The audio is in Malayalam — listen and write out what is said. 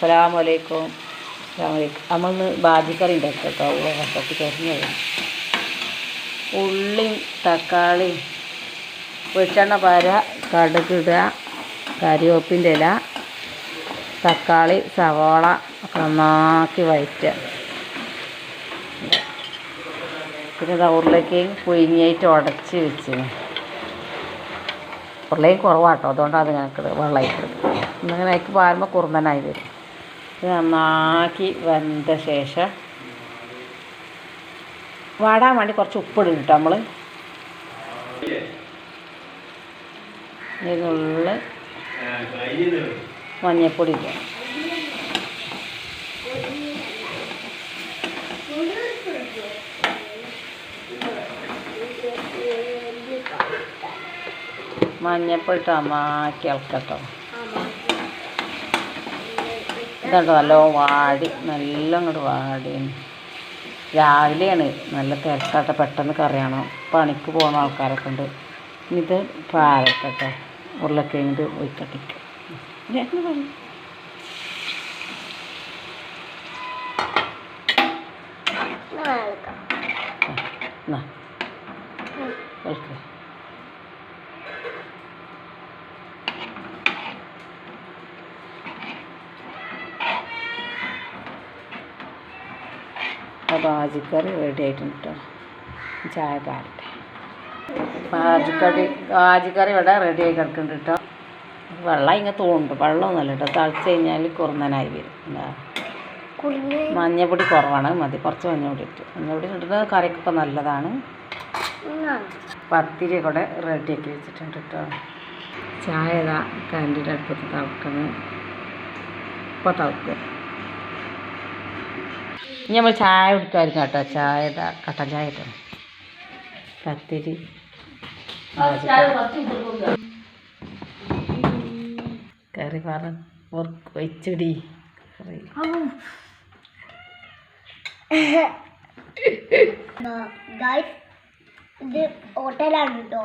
അസ്സലാമു അലൈക്കും അസ്സലാമു അലൈക്കും നമ്മളിന്ന് ബാജിക്കറി ഉണ്ടാക്കി കേട്ടോ ഉള്ള കഷ്ടത്തിൽ കരിഞ്ഞു ഉള്ളിയും തക്കാളിയും വെളിച്ചെണ്ണ പാര കടുകിടുക കരിവേപ്പിന്റെ ഇല തക്കാളി സവാള ഒക്കെ നന്നാക്കി വഴറ്റുക പിന്നെ ഇത് ഉരുളയ്ക്ക് പുഴിഞ്ഞായിട്ട് ഉടച്ച് വെച്ച്. ഉരുളയും കുറവാട്ടോ അതുകൊണ്ടാണ് അത് ഞങ്ങൾക്ക് വെള്ളമായിട്ട് ഇന്നിങ്ങനെ അയക്ക് പാരുമ്പോൾ കുറുന്നനായി വരും. നന്നാക്കി വെന്ത ശേഷം വാടാൻ വേണ്ടി കുറച്ച് ഉപ്പിടും കേട്ടോ നമ്മൾ ഇതിനുള്ള മഞ്ഞൾപ്പൊടി ഇടുക മഞ്ഞൾപ്പൊടി ഇട്ട് നന്നാക്കി ഇളക്കട്ടോ. ഇതുണ്ട് നല്ല വാടി നല്ല അങ്ങോട്ട് വാടി രാവിലെയാണ് നല്ല തിരക്കാട്ടെ പെട്ടെന്ന് കറിയണം. പണിക്ക് പോകുന്ന ആൾക്കാരൊക്കെ ഉണ്ട്. ഇനി ഇത് പാലക്കട്ടെ ഉരുളക്കിഴങ്ങ് ഒഴിക്കട്ടിക്ക് എന്നാ അപ്പോൾ ബാജിക്കറി റെഡി ആയിട്ടുണ്ട് കേട്ടോ ചായ പാരട്ടെ. ബാജിക്കറി ബാജിക്കറി ഇവിടെ റെഡി ആയി കിടക്കുന്നുണ്ട് കേട്ടോ വെള്ളം ഇങ്ങനെ തോന്നുന്നുണ്ട്. വെള്ളമൊന്നുമല്ല കേട്ടോ തളിച്ച് കഴിഞ്ഞാൽ കുറുന്നനായി വരും. എന്താ? മഞ്ഞപ്പൊടി കുറവാണ്. മതി. കുറച്ച് മഞ്ഞപ്പൊടി ഇട്ടു. മഞ്ഞപ്പൊടി ഇടുന്നത് കറിക്കൊക്കെ നല്ലതാണ്. പത്തിരി കൂടെ റെഡിയാക്കി വെച്ചിട്ടുണ്ട് കേട്ടോ ചായ ഇതാ കരണ്ടിന്റെ അടുപ്പത്ത് തിളക്കുന്നത് ഇപ്പോൾ തിളക്കും ഇനി നമ്മൾ ചായ കുടിക്കുമായിരിക്കും കേട്ടോ. ചായ കട്ടൻ ചായ കേട്ടോ കത്തിരി. കറി പറ. വെച്ചടി. കറി. ഗായ്സ് ഇത് ഹോട്ടലാണ് കേട്ടോ.